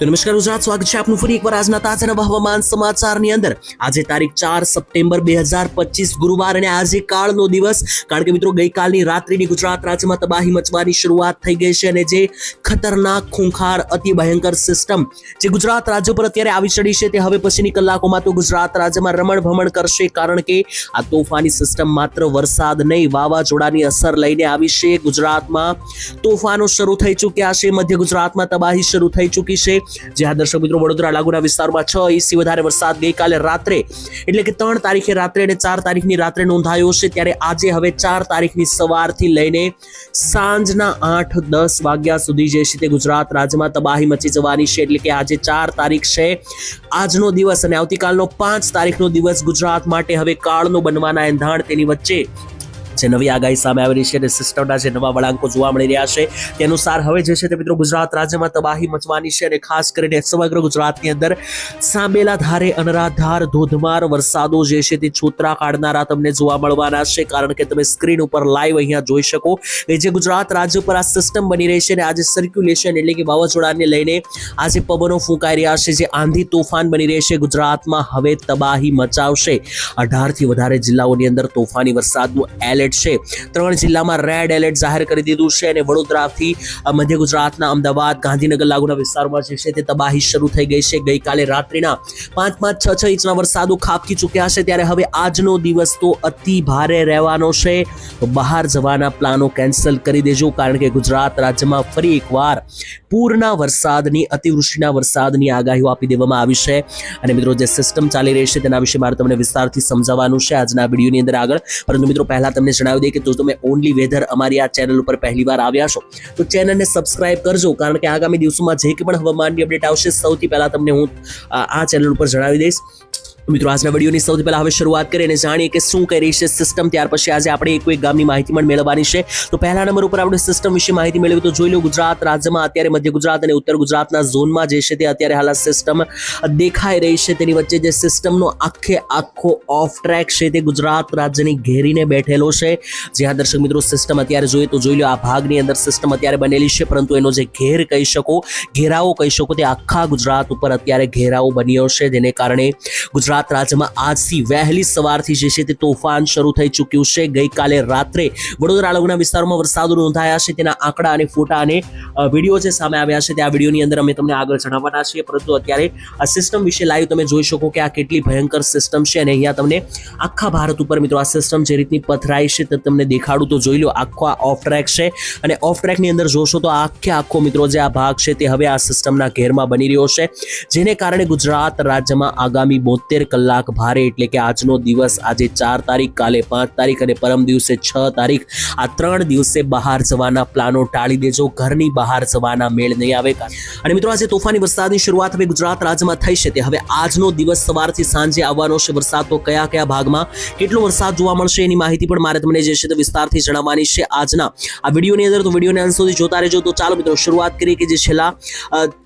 તો નમસ્કાર ગુજરાત, સ્વાગત છે આપનું ફરી એકવાર આજના તાજાના હવામાન સમાચારની અંદર. આજે તારીખ ચાર સપ્ટેમ્બર બે હજાર પચીસ, ગુરુવાર અને આજે કાળનો દિવસ. કારણ કે મિત્રો, ગઈકાલની રાત્રિની ગુજરાત રાજ્યમાં તબાહી મચવાની શરૂઆત થઈ ગઈ છે અને જે ખતરનાક ખૂંખાર, અતિ ભયંકર સિસ્ટમ જે ગુજરાત રાજ્ય પર અત્યારે આવી ચડી છે તે હવે પછીની કલાકોમાં તો ગુજરાત રાજ્યમાં રમણ ભમણ કરશે. કારણ કે આ તોફાની સિસ્ટમ માત્ર વરસાદ નહીં, વાવાઝોડાની અસર લઈને આવી છે. ગુજરાતમાં તોફાનો શરૂ થઈ ચૂક્યા છે. મધ્ય ગુજરાતમાં તબાહી શરૂ થઈ ચૂકી છે. જ્યાં દર્શક મિત્રો વડોદરા લાગુના વિસ્તારમાં છ ઇંચથી વધારે વરસાદ ગઈકાલે રાત્રે, એટલે કે ત્રણ તારીખે રાત્રે અને ચાર તારીખની રાત્રે નોંધાયો છે, ત્યારે આજે હવે ચાર તારીખની સવારથી લઈને સાંજના આઠ દસ વાગ્યા સુધી જે છે તે ગુજરાત રાજ્યમાં તબાહી મચી જવાની છે, એટલે કે આજે ચાર તારીખ છે. આજનો દિવસ અને આવતીકાલનો પાંચ તારીખનો દિવસ ગુજરાત માટે હવે કાળનો બનવાના એંધાણ તેની વચ્ચે જે નવી આગાહી સામે આવી રહી છે અને સિસ્ટમના જે નવા વળાંકો જોવા મળી રહ્યા છે, તે અનુસાર હવે જે છે તે મિત્રો ગુજરાત રાજ્યમાં તબાહી મચવાની છે અને ખાસ કરીને સમગ્ર ગુજરાતની અંદર સાંબેલા ધારે અનરાધાર ધોધમાર વરસાદો જે છે તે છોતરા કાઢનારા તમને જોવા મળવાના છે. કારણ કે તમે સ્ક્રીન ઉપર લાઈવ અહીંયા જોઈ શકો કે જે ગુજરાત રાજ્ય પર આ સિસ્ટમ બની રહી છે અને આજે સર્ક્યુલેશન એટલે કે વાવાઝોડાને લઈને આજે પવનો ફૂંકાઈ રહ્યા છે. જે આંધી તોફાન બની રહી છે ગુજરાતમાં, હવે તબાહી મચાવશે. અઢારથી વધારે જિલ્લાઓની અંદર તોફાની વરસાદનું એલર્ટ છે. ત્રણ જિલ્લામાં રેડ એલર્ટ જાહેર કરી દીધું છે અને વડોદરાથી મધ્ય ગુજરાતના અમદાવાદ, ગાંધીનગર લાગુના વિસ્તારોમાં જે છે તે તબાહી શરૂ થઈ ગઈ છે. ગઈકાલે રાત્રિના પાંચ પાંચ છ છ ઇંચના વરસાદો ખાબકી ચૂક્યા છે ત્યારે હવે આજનો દિવસ તો અતિ ભારે રહેવાનો છે. બહાર જવાના પ્લાનો કેન્સલ કરી દેજો, કારણ કે ગુજરાત રાજ્યમાં ફરી એકવાર પૂરના વરસાદની, અતિવૃષ્ટિના વરસાદની આગાહીઓ આપી દેવામાં આવી છે. અને મિત્રો, જે સિસ્ટમ ચાલી રહી છે તેના વિશે મારે તમને વિસ્તારથી સમજાવવાનું છે આજના વિડીયોની અંદર આગળ. પરંતુ મિત્રો, પહેલા તમને જણાવી દઈએ કે જો તમે ઓનલી વેધર અમારી આ ચેનલ ઉપર પહેલી વાર આવ્યા છો, તો ચેનલને સબસ્ક્રાઇબ કરજો, કારણ કે આગામી દિવસોમાં જે કંઈ પણ હવામાનની અપડેટ આવશે, સૌથી પહેલા તમને હું, આ આ ચેનલ ઉપર જણાવી દઈશ. મિત્રો, આજના વિડીયોની સૌથી પહેલા હવે શરૂઆત કરીને જાણીએ કે શું કરી છે સિસ્ટમ ત્યાર પછી આજે આપણે એક એક ગામની માહિતી પણ મેળવવાની છે. તો પહેલા નંબર ઉપર આપણે સિસ્ટમ વિશે માહિતી મેળવી તો જોઈ લો, ગુજરાત રાજ્યમાં અત્યારે મધ્ય ગુજરાત અને ઉત્તર ગુજરાતના ઝોનમાં જે છે તે અત્યારે હાલ સિસ્ટમ દેખાઈ રહી છે. તેની વચ્ચે જે સિસ્ટમનો આખે આખો ઓફ ટ્રેક છે તે ગુજરાત રાજ્યની ઘેરીને બેઠેલો છે. જ્યાં દર્શક મિત્રો સિસ્ટમ અત્યારે જોઈએ તો જોઈ લો, આ ભાગની અંદર સિસ્ટમ અત્યારે બનેલી છે. પરંતુ એનો જે ઘેર કહી શકો, ઘેરાવો કહી શકો, તે આખા ગુજરાત ઉપર અત્યારે ઘેરાવો બન્યો છે. જેને કારણે ગુજરાત રાજ્યમાં આજથી વહેલી સવારથી જે છે તે તોફાન શરૂ થઈ ચૂક્યું છે. ગઈકાલે રાત્રે વડોદરા લગના વિસ્તારોમાં વરસાદ નોંધાયા છે. તેના આંકડા અને ફોટા અને વીડિયો જે સામે આવ્યા છે તે આ વિડીયોની અંદર અમે તમને આગળ જણાવવાના છીએ. પરંતુ અત્યારે આ સિસ્ટમ વિશે લાઈવ તમે જોઈ શકો કે આ કેટલી ભયંકર સિસ્ટમ છે અને અહીંયા તમને આખા ભારત ઉપર મિત્રો આ સિસ્ટમ જે રીતની પથરાઈ છે તે તમને દેખાડું તો જોઈ લો, આખો આ ઓફ ટ્રેક છે. અને ઓફ ટ્રેકની અંદર જોશો તો આખે આખો મિત્રો જે આ ભાગ છે તે હવે આ સિસ્ટમના ઘેરમાં બની રહ્યો છે. જેને કારણે ગુજરાત રાજ્યમાં આગામી બોતેર કલાક ભારે એટલે કે આજનો દિવસ આજે ચાર તારીખ, કાલે પાંચ તારીખ અને પરમ દિવસે છ તારીખ. આ ત્રણ દિવસે બહાર જવાના પ્લાનો ટાળી દેજો, ઘરની બહાર જવાના મેળ નહીં આવે. અને મિત્રો, આજે તોફાની વરસાદની શરૂઆત હવે ગુજરાત રાજ્યમાં થઈ છે તે. હવે આજનો દિવસ સવારથી સાંજે આવવાનો છે વરસાદ. તો કયા કયા ભાગમાં કેટલો વરસાદ જોવા મળશે એની માહિતી પણ મારે તમને જે છે તે વિસ્તારથી જણાવવાની છે આજના. આ વિડીયોની અંદર તો વિડીયોને અંત સુધી જોતા રહેજો. તો ચાલો મિત્રો, શરૂઆત કરીએ કે જે છેલ્લા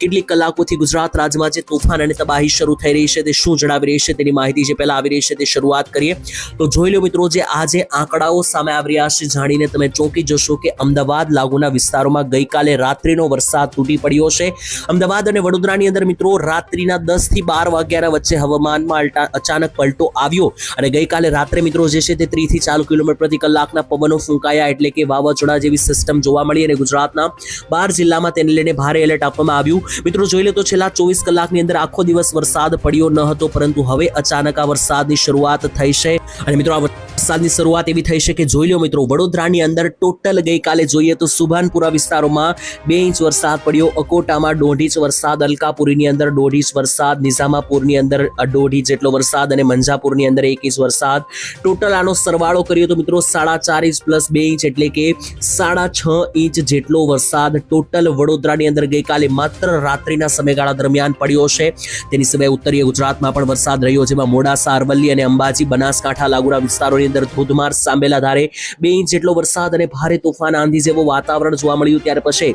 કેટલીક કલાકોથી ગુજરાત રાજ્યમાં જે તોફાન અને તબાહી શરૂ થઈ રહી છે તે શું જણાવી રહી છે તેની માહિતી જે પહેલા આવી રહી છે તે શરૂઆત કરીએ. તો જોઈ લો મિત્રો જે આજે આંકડાઓ સામે આવી રહ્યા છે જાણીને તમે ચોંકી જશો કે અમદાવાદ લાગુના વિસ્તારોમાં ગઈકાલે રાત્રિનો વરસાદ તૂટી પડ્યો છે. અમદાવાદ અને વડોદરાની અંદર મિત્રો રાત્રિના દસથી બાર વાગ્યાના વચ્ચે હવામાનમાં અચાનક પલટો આવ્યો અને ગઈકાલે રાત્રે મિત્રો જે છે તે ત્રીસથી ચાર કિલોમીટર પ્રતિ કલાકના પવનો ફૂંકાયા એટલે કે વાવાઝોડા જેવી સિસ્ટમ જોવા મળી અને ગુજરાતના બાર જિલ્લામાં તેને લઈને ભારે એલર્ટ આપવામાં આવ્યું. મિત્રો જોઈ લો તો છેલ્લા ચોવીસ કલાકની અંદર આખો દિવસ વરસાદ પડ્યો ન હતો પરંતુ હવે અચાનક આ વરસાદની શરૂઆત થઈ છે. અને મિત્રો આ વરસાદની શરૂઆત એવી થઈ છે કે જોઈ લો મિત્રો, વડોદરાની અંદર ટોટલ ગઈકાલે જોઈએ તો સુભાનપુરા વિસ્તારોમાં બે ઇંચ વરસાદ પડ્યો, અકોટામાં દોઢ ઇંચ વરસાદ, અલકાપુરીની અંદર દોઢ ઇંચ વરસાદ, નિઝામાપુરની અંદર દોઢ ઇંચ જેટલો વરસાદ અને મંજાપુરની અંદર એક ઇંચ વરસાદ. ટોટલ આનો સરવાળો કર્યો તો મિત્રો, સાડા ચાર ઇંચ પ્લસ બે ઇંચ એટલે કે સાડા છ ઇંચ જેટલો વરસાદ ટોટલ વડોદરાની અંદર ગઈકાલે માત્ર રાત્રિના સમયગાળા દરમિયાન પડ્યો છે. તેની સિવાય ઉત્તરીય ગુજરાતમાં પણ વરસાદ રહ્યો, જેમાં મોડાસા, અરવલ્લી અને અંબાજી, બનાસકાંઠા, લાગુરા વિસ્તારોની અંદર અંદર ધોધમાર સાંભેલા ધારે. બે ઇંચ જેટલો વરસાદ અને ભારે તોફાન આંધી જેવું વાતાવરણ જોવા મળ્યું ત્યાર પછી.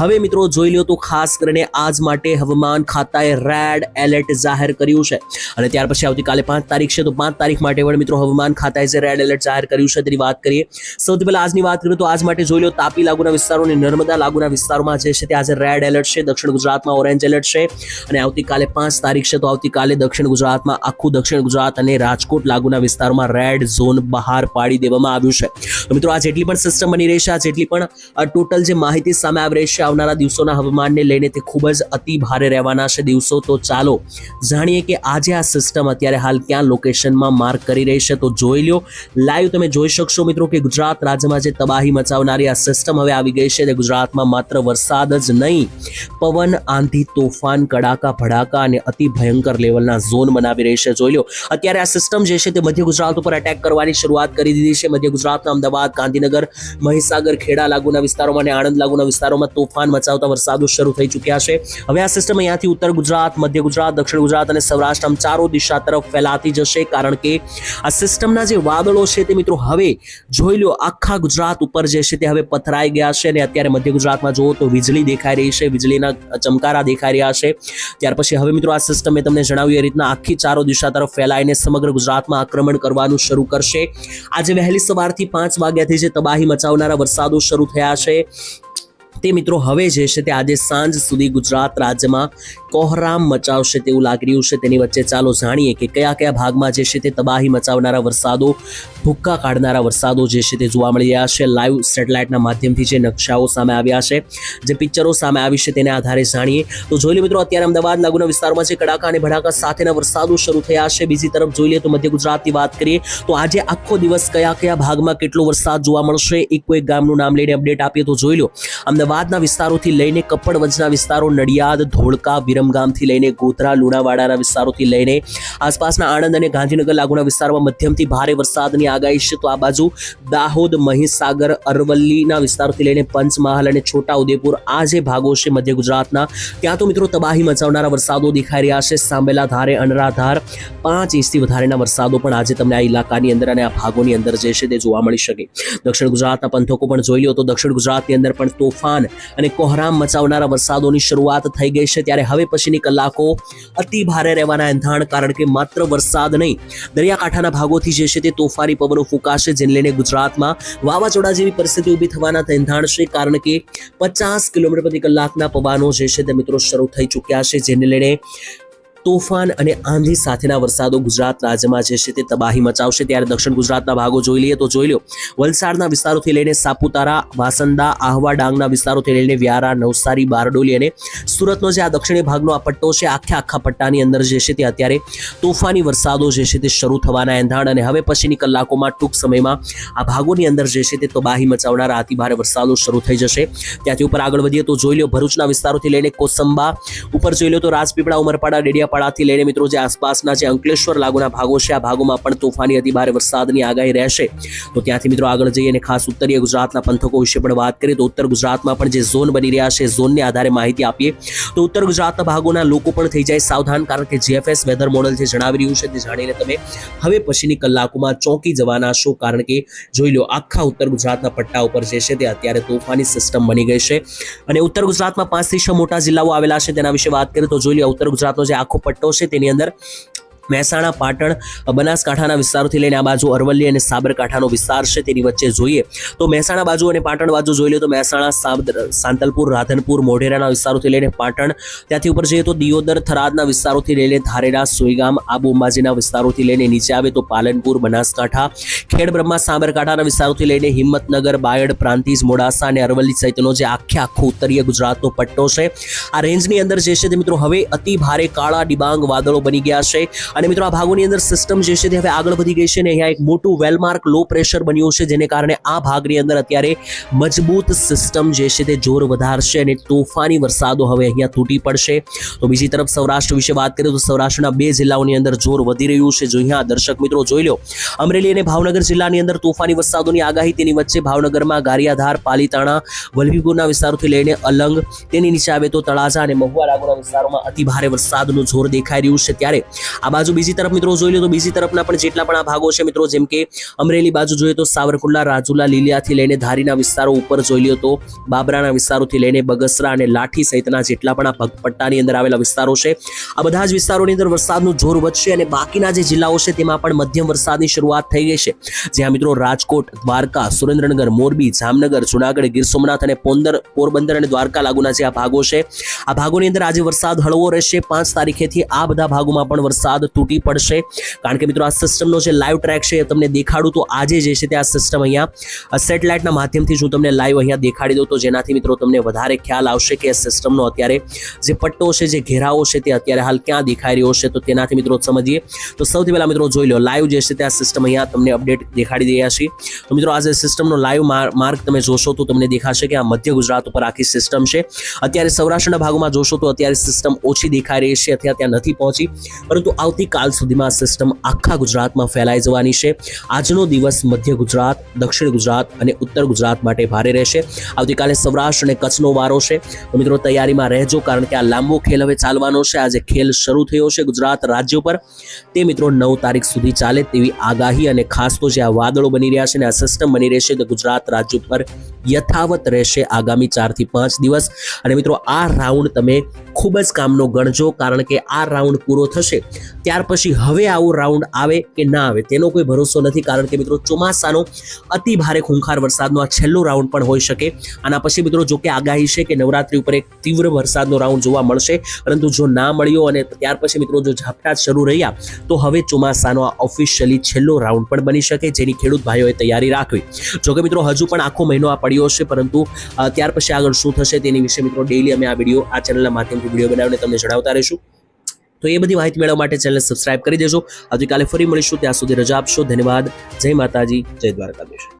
હવે મિત્રો જોઈ લો તો ખાસ કરીને આજ માટે હવામાન ખાતાએ રેડ એલર્ટ જાહેર કર્યું છે. અને ત્યાર પછી આવતીકાલે પાંચ તારીખ છે તો પાંચ તારીખ માટે પણ મિત્રો હવામાન ખાતાએ જે રેડ એલર્ટ જાહેર કર્યું છે તેની વાત કરીએ. સૌથી પહેલા આજની વાત કરીએ તો આજ માટે જોઈ લો તાપી લાગુના વિસ્તારો અને નર્મદા લાગુના વિસ્તારોમાં જે છે તે આજે રેડ એલર્ટ છે. દક્ષિણ ગુજરાતમાં ઓરેન્જ એલર્ટ છે. અને આવતીકાલે પાંચ તારીખ છે તો આવતીકાલે દક્ષિણ ગુજરાતમાં આખું દક્ષિણ ગુજરાત અને રાજકોટ લાગુના વિસ્તારમાં રેડ ઝોન બહાર પાડી દેવામાં આવ્યું છે. તો મિત્રો, આ જેટલી પણ સિસ્ટમ બની રહી છે, આ જેટલી પણ ટોટલ જે માહિતી સામે આવી રહી છે, આવનારા દિવસોના હવામાનને લઈને તે ખૂબ જ અતિ ભારે રહેવાના છે દિવસો. તો ચાલો જાણીએ કે આજે આ સિસ્ટમ અત્યારે હાલ ક્યાં લોકેશનમાં માર્ક કરી રહી છે. તો જોઈ લ્યો લાઈવ તમે જોઈ શકશો મિત્રો કે ગુજરાત રાજ્યમાં જે તબાહી મચાવનારી આ સિસ્ટમ હવે આવી ગઈ છે. તે ગુજરાતમાં માત્ર વરસાદ જ નહીં, પવન, આંધી, તોફાન, કડાકા, ભડાકા અને અતિ ભયંકર લેવલના ઝોન બનાવી રહી છે. જોઈ લો અત્યારે આ સિસ્ટમ જે છે તે મધ્ય ગુજરાત ઉપર અટેક કરવાની શરૂઆત કરી દીધી છે. મધ્ય ગુજરાતના અમદાવાદ, ગાંધીનગર, મહીસાગર, ખેડા લાગુના વિસ્તારોમાં અને આણંદ લાગુના વિસ્તારોમાં તોફાન મચાવતા વરસાદો શરૂ થઈ ચૂક્યા છે. હવે આ સિસ્ટમ અહીંયાથી ઉત્તર ગુજરાત, મધ્ય ગુજરાત, દક્ષિણ ગુજરાત અને સૌરાષ્ટ્ર આમ ચારો દિશા તરફ ફેલાતી જશે કારણ કે આ સિસ્ટમના જે વાદળો છે તે મિત્રો હવે જોઈ લો આખા ગુજરાત ઉપર જે છે તે હવે પથરાઈ ગયા છે અને અત્યારે મધ્ય ગુજરાતમાં જુઓ તો વીજળી દેખાઈ રહી છે, વીજળીના ચમકારા દેખાઈ રહ્યા છે. ત્યાર પછી હવે મિત્રો આ સિસ્ટમ મેં તમને જણાવ્યું એ રીતના આખી ચારો દિશા તરફ ફેલાઈને સમગ્ર ગુજરાતમાં આક્રમણ કરવાનું શરૂ કરશે. આજે વહેલી સવારથી પાંચ વાગ્યાથી જે તબાહી મચાવનારા વરસાદો શરૂ થયા છે. તે મિત્રો હવે જે છે તે આજે સાંજ સુધી ગુજરાત રાજ્યમાં કોહરામ મચાવશે તેવું લાગી રહ્યું છે. તેની વચ્ચે ચાલો જાણીએ કે કયા કયા ભાગમાં જે છે તે તબાહી મચાવનારા વરસાદો, ભૂક્કા કાઢનારા વરસાદો જે છે તે જોવા મળી રહ્યા છે. લાઈવ સેટેલાઇટના માધ્યમથી જે નકશાઓ સામે આવ્યા છે, જે પિક્ચરો સામે આવી છે તેને આધારે જાણીએ. તો જોઈ લે મિત્રો, અત્યારે અમદાવાદ લાગુના વિસ્તારમાં છે કડાકા અને ભડાકા સાથેના વરસાદો શરૂ થયા છે. બીજી તરફ જોઈ લઈએ તો મધ્ય ગુજરાતની વાત કરીએ, તો આજે આખો દિવસ કયા કયા ભાગમાં કેટલો વરસાદ જોવા મળશે, એક કોઈ ગામનું નામ લઈને અપડેટ આપીએ તો જોઈ લો. અમદાવાદના વિસ્તારોથી લઈને કપ્પડ વંચના વિસ્તારો, નડિયાદ, ધોળકા, વિરમગામથી લઈને ગોધરા, લુણાવાડાના વિસ્તારોથી લઈને આસપાસના આણંદ અને ગાંધીનગર લાગુના વિસ્તારમાં મધ્યમથી ભારે વરસાદની આગાહી છે. તો આ બાજુ દાહોદ, મહીસાગર, અરવલ્લીના વિસ્તારોથી લઈને પંચમહાલ અને છોટા ઉદેપુર આ જે ભાગો છે મધ્ય ગુજરાતના, ત્યાં તો મિત્રો તબાહી મચાવનારા વરસાદો દેખાઈ રહ્યા છે. સાંભેલા ધારે અનરાધાર પાંચ ઇંચથી વધારેના વરસાદો પણ આજે તમને આ ઇલાકાની અંદર અને આ ભાગોની અંદર જે છે તે જોવા મળી શકે. દક્ષિણ ગુજરાતના પંથકો પણ જોઈ લો તો દક્ષિણ ગુજરાતની અંદર પણ તોફાન અને કોહરામ મચાવનારા વરસાદોની શરૂઆત થઈ ગઈ છે. ત્યારે હવે પછીની કલાકો અતિ ભારે રહેવાના એંધાણ કારણ કે માત્ર વરસાદ નહીં, દરિયાકાંઠાના ભાગોથી જે છે તે તોફાની પવનો ફૂંકાશે, જેને લઈને ગુજરાતમાં વાવાઝોડા જેવી પરિસ્થિતિ ઊભી થવાના એંધાણ છે, કારણ કે પચાસ કિલોમીટર પ્રતિ કલાકના પવાનો જે છે તે મિત્રો શરૂ થઈ ચૂક્યા છે, જેને લઈને તોફાન અને આંધી સાથેના વરસાદો ગુજરાત રાજ્યમાં જે છે તે તબાહી મચાવશે. ત્યારે દક્ષિણ ગુજરાતના ભાગો જોઈ લઈએ તો જોઈ લો વલસાડના વિસ્તારોથી લઈને સાપુતારા, વાસંદા, આહવા ડાંગના વિસ્તારોથી લઈને વ્યારા, નવસારી, બારડોલી અને સુરતનો જે આ દક્ષિણી ભાગનો આ પટ્ટો છે, આખે આખા પટ્ટાની અંદર જે છે તે અત્યારે તોફાની વરસાદો જે છે તે શરૂ થવાના એંધાણ અને હવે પછીની કલાકોમાં ટૂંક સમયમાં આ ભાગોની અંદર જે છે તે તબાહી મચાવનારા અતિભારે વરસાદો શરૂ થઈ જશે. ત્યાંથી ઉપર આગળ વધીએ તો જોઈ લો ભરૂચના વિસ્તારોથી લઈને કોસંબા, ઉપર જોઈ લો તો રાજપીપળા, ઉમરપાડા ડેડિયાપાડાથી લઈને મિત્રો જે આસપાસના જે અંકલેશ્વર લાગુના ભાગો છે, આ ભાગોમાં પણ તોફાની અતિ વરસાદની આગાહી રહેશે. તો ત્યાંથી મિત્રો આગળ જઈએ અને ખાસ ઉત્તરીય ગુજરાતના પંથકો વિશે પણ વાત કરીએ તો ઉત્તર ગુજરાતમાં પણ જે ઝોન બની રહ્યા છે, ઝોનને આધારે માહિતી આપીએ તો ઉત્તર ગુજરાતના ભાગોના લોકો પણ થઈ જાય સાવધાન કારણ કે જીએફએસ વેધર મોડલ જે જણાવી રહ્યું છે તે જાણીને તમે હવે પછીની કલાકોમાં ચોંકી જવાના છો કારણ કે જોઈ લો આખા ઉત્તર ગુજરાતના પટ્ટા ઉપર જે છે તે અત્યારે તોફાની સિસ્ટમ બની ગઈ છે. અને ઉત્તર ગુજરાતમાં પાંચથી છ મોટા જિલ્લાઓ આવેલા છે તેના વિશે વાત કરીએ તો જોઈ લો ઉત્તર ગુજરાતનો જે આખો પટ્ટો છે તેની અંદર. મહેસાણા, પાટણ, બનાસકાંઠાના વિસ્તારોથી લઈને આ બાજુ અરવલ્લી અને સાબરકાંઠાનો વિસ્તાર છે તેની વચ્ચે જોઈએ તો મહેસાણા બાજુ અને પાટણ બાજુ જોઈ લઈએ તો મહેસાણા સાંતલપુર, રાધનપુર, મોઢેરાના વિસ્તારોથી લઈને પાટણ, ત્યાંથી ઉપર જઈએ તો દિયોદર, થરાદના વિસ્તારોથી લઈને ધારેડા સુઈગામ, આબુ અંબાજીના વિસ્તારોથી લઈને નીચે આવે તો પાલનપુર, બનાસકાંઠા ખેડ બ્રહ્મા સાબરકાંઠાના વિસ્તારોથી લઈને હિંમતનગર, બાયડ, પ્રાંતિજ, મોડાસા અને અરવલ્લી સહિતનો જે આખે આખો ઉત્તરીય ગુજરાતનો પટ્ટો છે. આ રેન્જની અંદર જે છે તે મિત્રો હવે અતિ ભારે કાળા ડિબાંગ વાદળો બની ગયા છે. અને મિત્રો આ ભાગોની અંદર સિસ્ટમ જે છે તે હવે આગળ વધી ગઈ છે ને અહીંયા એક મોટું વેલમાર્ક લો પ્રેશર બન્યું છે, જેને કારણે આ ભાગની અંદર અત્યારે મજબૂત સિસ્ટમ જે છે તે જોર વધારશે અને તોફાની વરસાદો હવે અહીંયા તૂટી પડશે. તો બીજી તરફ સૌરાષ્ટ્ર વિશે વાત કરીએ તો સૌરાષ્ટ્રના બે જિલ્લાઓની અંદર જોર વધી રહ્યું છે. જો અહીંયા દર્શક મિત્રો જોઈ લો, અમરેલી અને ભાવનગર જિલ્લાની અંદર તોફાની વરસાદોની આગાહી તેની વચ્ચે ભાવનગરમાં ગારિયાધાર, પાલીતાણા, વલભીપુરના વિસ્તારોથી લઈને અલંગ, તેની નીચે આવે તો તળાજા અને મહુવા લાગુના વિસ્તારોમાં અતિભારે વરસાદનું જોર દેખાઈ રહ્યું છે. ત્યારે આ બાજુ બાજુ તરફ મિત્રો જોઈ લો તો બીજી તરફના પણ જેટલા પણ આ ભાગો છે મિત્રો, જેમ કે અમરેલી બાજુ જોઈએ તો સાવરકુંડલા, રાજુલા, લીલિયાથી લઈને ધારીના વિસ્તારો ઉપર જોઈ લો તો બાબરાના વિસ્તારોથી લઈને બગસરા અને લાઠી સહિતના જેટલા પણ આ ભગપટ્ટાની અંદર આવેલા વિસ્તારો છે. આ બધા જ વિસ્તારોની અંદર વરસાદનું જોર વધશે અને બાકીના જે જિલ્લાઓ છે તેમાં પણ મધ્યમ વરસાદની શરૂઆત થઈ ગઈ છે. જ્યાં મિત્રો રાજકોટ, દ્વારકા, સુરેન્દ્રનગર, મોરબી, જામનગર, જુનાગઢ, ગીર સોમનાથ અને પોંદર, પોરબંદર અને દ્વારકા લાગુના જે આ ભાગો છે. આ ભાગોની અંદર આજે વરસાદ હળવો રહેશે. પાંચ તારીખેથી આ બધા ભાગોમાં પણ વરસાદ તૂટી પડશે. કારણ કે મિત્રો આ સિસ્ટમનો જે લાઈવ ટ્રેક છે એ તમને દેખાડું તો આજે જે છે તે આ સિસ્ટમ અહીંયા સેટેલાઇટના માધ્યમથી જ હું તમને લાઈવ અહીંયા દેખાડી દઉં તો જેનાથી મિત્રો તમને વધારે ખ્યાલ આવશે કે આ સિસ્ટમનો અત્યારે જે પટ્ટો છે, જે ઘેરાવો છે તે અત્યારે હાલ ક્યાં દેખાઈ રહ્યો છે તો તેનાથી મિત્રો સમજીએ. તો સૌથી પહેલાં મિત્રો જોઈ લો લાઈવ જે છે તે આ સિસ્ટમ અહીંયા તમને અપડેટ દેખાડી રહ્યા છીએ. તો મિત્રો આજે સિસ્ટમનો લાઈવ માર્ગ તમે જોશો તો તમને દેખાશે કે આ મધ્ય ગુજરાત ઉપર આખી સિસ્ટમ છે. અત્યારે સૌરાષ્ટ્રના ભાગોમાં જોશો તો અત્યારે સિસ્ટમ ઓછી દેખાઈ રહી છે, અત્યારે ત્યાં નથી પહોંચી. પરંતુ આવતીકાલ સુધીમાં સિસ્ટમ આખા ગુજરાતમાં ફેલાઈ જવાની છે. આજનો દિવસ મધ્ય ગુજરાત, દક્ષિણ ગુજરાત અને ઉત્તર ગુજરાત માટે ભારે રહેશે. આવતીકાલે સૌરાષ્ટ્ર અને કચ્છનો વારો છે. મિત્રો, તૈયારીમાં રહેજો કારણ કે આ લાંબો ખેલ હવે ચાલવાનો છે. આજે ખેલ શરૂ થયો છે ગુજરાત રાજ્ય પર. તે મિત્રો નવ તારીખ સુધી ચાલે તેવી આગાહી અને ખાસ તો જે આ વાદળો બની રહ્યા છે અને આ સિસ્ટમ બની રહેશે તો ગુજરાત રાજ્ય પર યથાવત રહેશે આગામી ચારથી પાંચ દિવસ. અને મિત્રો, આ રાઉન્ડ તમે ખૂબ જ કામનો ગણજો કારણ કે આ રાઉન્ડ પૂરો થશે. ત્યાર પછી હવે આવો રાઉન્ડ આવે કે ના આવે તેનો કોઈ ભરોસો નથી. કારણ કે મિત્રો ચોમાસાનો અતિ ભારે ખૂંખાર વરસાદનો આ છેલ્લો રાઉન્ડ પણ હોઈ શકે. આના પછી મિત્રો જો કે આગાહી છે કે નવરાત્રી ઉપર એક તીવ્ર વરસાદનો રાઉન્ડ જોવા મળશે. પરંતુ જો ના મળ્યો અને ત્યાર પછી મિત્રો જો ઝાપટા શરૂ રહ્યા, તો હવે ચોમાસાનો આ ઓફિશિયલી છેલ્લો રાઉન્ડ પણ બની શકે જેની ખેડૂત ભાઈઓએ તૈયારી રાખવી. જોકે મિત્રો હજુ પણ આખો મહિનો આ પડ્યો છે પરંતુ ત્યાર પછી આગળ શું થશે તેની વિશે મિત્રો ડેઈલી અમે આ વીડિયો આ ચેનલના માધ્યમથી વીડિયો બનાવીને તમને જણાવતા રહીશું. તો એ બધી માહિતી મેળવવા માટે ચેનલ સબસ્ક્રાઇબ કરી દેજો. આવતીકાલે ફરી મળીશું. ત્યાં સુધી રજા આપશો. ધન્યવાદ. જય માતાજી. જય દ્વારકાધીશ.